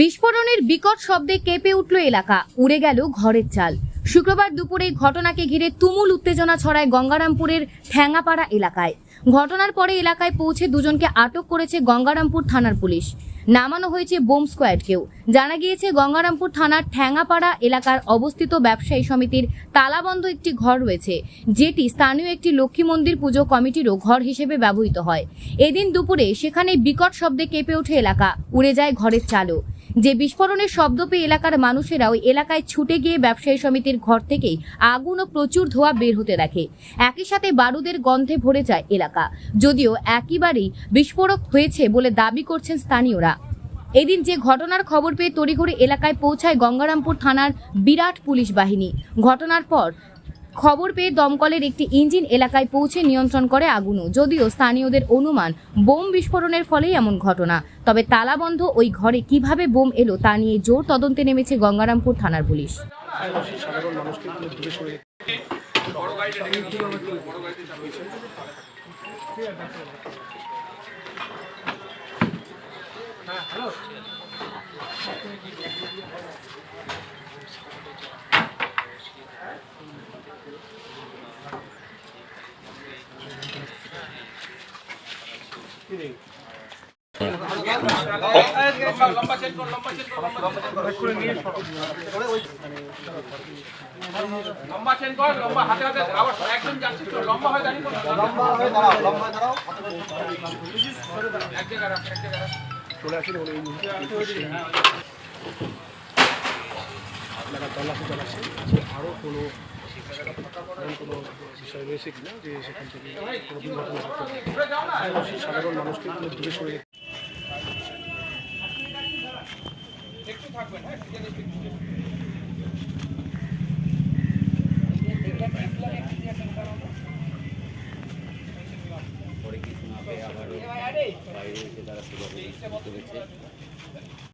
বিস্ফোরণের বিকট শব্দে কেঁপে উঠল এলাকা। উড়ে গেল ঘরের চাল। শুক্রবার দুপুরে ঘটনাকে ঘিরে তুমুল উত্তেজনা ছড়ায় গঙ্গারামপুরের ঠ্যাঙ্গাপাড়া এলাকায়। ঘটনার পরে এলাকায় পৌঁছে দুজনকে আটক করেছে গঙ্গারামপুর থানার পুলিশ। নামানো হয়েছে বোম স্কোয়াডকেও। জানা গিয়েছে, গঙ্গারামপুর থানার ঠ্যাঙ্গাপাড়া এলাকার অবস্থিত ব্যবসায়ী সমিতির তালাবন্ধ একটি ঘর রয়েছে, যেটি স্থানীয় একটি লক্ষ্মী মন্দির পুজো কমিটিরও ঘর হিসেবে ব্যবহৃত হয়। এদিন দুপুরে সেখানে বিকট শব্দে কেঁপে ওঠে এলাকা। উড়ে যায় ঘরের চালও। যে বিস্ফোরণের শব্দ পেয়ে এলাকার মানুষেরা ওই এলাকায় ছুটে গিয়ে ব্যবসায়ী সমিতির ঘর থেকেই আগুন ও প্রচুর ধোঁয়া বের হতে দেখে। একই সাথে বারুদের গন্ধে ভরে যায় এলাকা। যদিও একইবারেই বিস্ফোরক হয়েছে বলে দাবি করছেন স্থানীয়রা। এদিন যে ঘটনার খবর পেয়ে তড়িঘড়ি এলাকায় পৌঁছায় গঙ্গারামপুর থানার বিরাট পুলিশ বাহিনী। ঘটনার পর খবর পেয়ে দমকলের একটি ইঞ্জিন এলাকায় পৌঁছে নিয়ন্ত্রণ করে আগুনও। যদিও স্থানীয়দের অনুমান, বোম বিস্ফোরণের ফলেই এমন ঘটনা। তবে তালাবন্ধ ওই ঘরে কীভাবে বোম এলো তা নিয়ে জোর তদন্তে নেমেছে গঙ্গারামপুর থানার পুলিশ। আদিবাসী সাধারণ মানুষকে একটু দূরে সরে আপনারা তল্লাশি চালাচ্ছেন যে আরও কোনো কোনো বিষয় রয়েছে কিনা যে সেখান থেকে কোনো দুর্ঘটনা ঘটতে পারে না। সাধারণ মানুষকে দূরে সরে একটু থাকবেন, হ্যাঁ? ঠিক আছে, ঠিক আছে। একটা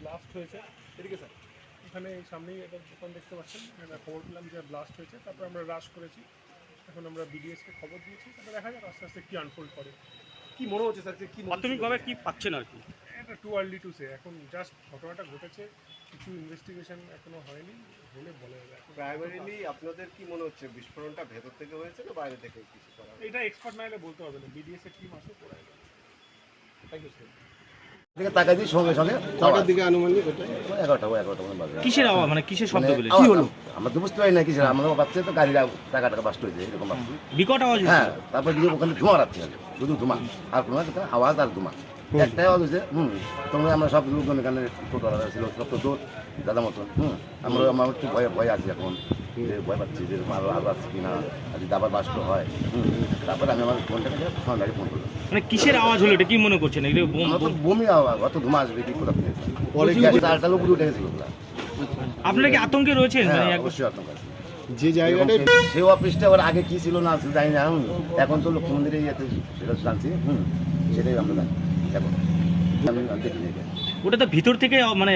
ব্লাস্ট হয়েছে। এদিকে স্যার এখানে সামনেই একটা দোকান দেখতে পাচ্ছেন। একটা খবর পেলাম যে ব্লাস্ট হয়েছে। তারপর আমরা রাশ করেছি। এখন আমরা বিডিএসকে খবর দিয়েছি। তারপর দেখা যাক আস্তে আস্তে কী আনফোল্ড করে। কি মনে হচ্ছে স্যার যে কি? প্রাথমিকভাবে কি পাচ্ছেন আর কি? এটা টু আর্লি টু সে এখন জাস্ট ঘটনাটা ঘটেছে। কিছু ইনভেস্টিগেশন এখনও হয়নি। হলে বলা যাবে। এখন প্রাইমারিলি আপনাদের কি মনে হচ্ছে? বিস্ফোরণটা ভেতর থেকে হয়েছে না বাইরে থেকে কিছু করা? এটা এক্সপার্ট না হলে বলতে হবে না। বিডিএস এর টিম আসে পড়ায়। থ্যাংক ইউ স্যার তাকাই দিই সঙ্গে সঙ্গে কটার দিকে আনুমানিক ওটা? এগারোটা এগারোটা মনে বাজে। কিসের আওয়াজ মানে কিসের শব্দ মানে আওয়াজ, আমরা তো বুঝতে পারি না কিছু আমাদের বাচ্চা তো গাড়ি টাকা টাকা বাস্ট হয়েছে এরকম বিকট আওয়াজ হ্যাঁ তারপর দিকে ওখানে ধোঁয়া রাখছে শুধু ধোঁয়া আর কোনো একটা আওয়াজ আর ধোঁয়া। একটাই আওয়াজ হয়েছে হুম তোমরা আমরা সব লোকজন এখানে টোটো ছিল সব তো দৌড় দাদা মতন হুম আমরা আমার একটু ভয় ভয় আছি এখন যে ভয় পাচ্ছি যে এরকম আরও আরও আছে কিনা আর যদি আবার বাস্ট হয় হুম তারপরে আমি আমার ফোনটাকে ফোন গাড়ি ফোন করলাম। মানে কিসের আওয়াজ হলো? এটা কি মনে করছেন? বোম বমি আওয়াজ অত ধোঁয়া আসবে কি কোথা থেকে? পরে চালটা উপরে উঠে গেছিল আপনারা কি আতঙ্কে রয়েছেন? হ্যাঁ মানে অবশ্যই আতঙ্ক আছে। যে জায়গাটায় সে অফিসটা ওর আগে কি ছিল না ছিল জানি না এখন তো লক্ষ্মী মন্দিরে ইয়েতে সেটা জানছি হুম সেটাই আমরা জানি। এখন এটা। ওটা তো ভিতর থেকে মানে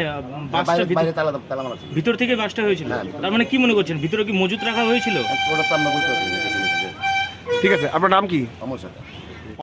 বাসটা বাইরে ভিতর- বাইরে তালা তালা মারা। ভিতর থেকে বাসটা হয়েছিল? হ্যাঁ, তার মানে কি মনে করছেন? ভিতরে কি মজুত রাখা হয়েছিল? ওটা তো আমরা বলতে পারছি না, দেখে নিয়েছি যে ঠিক আছে আপনার নাম কি? সমস্যাটা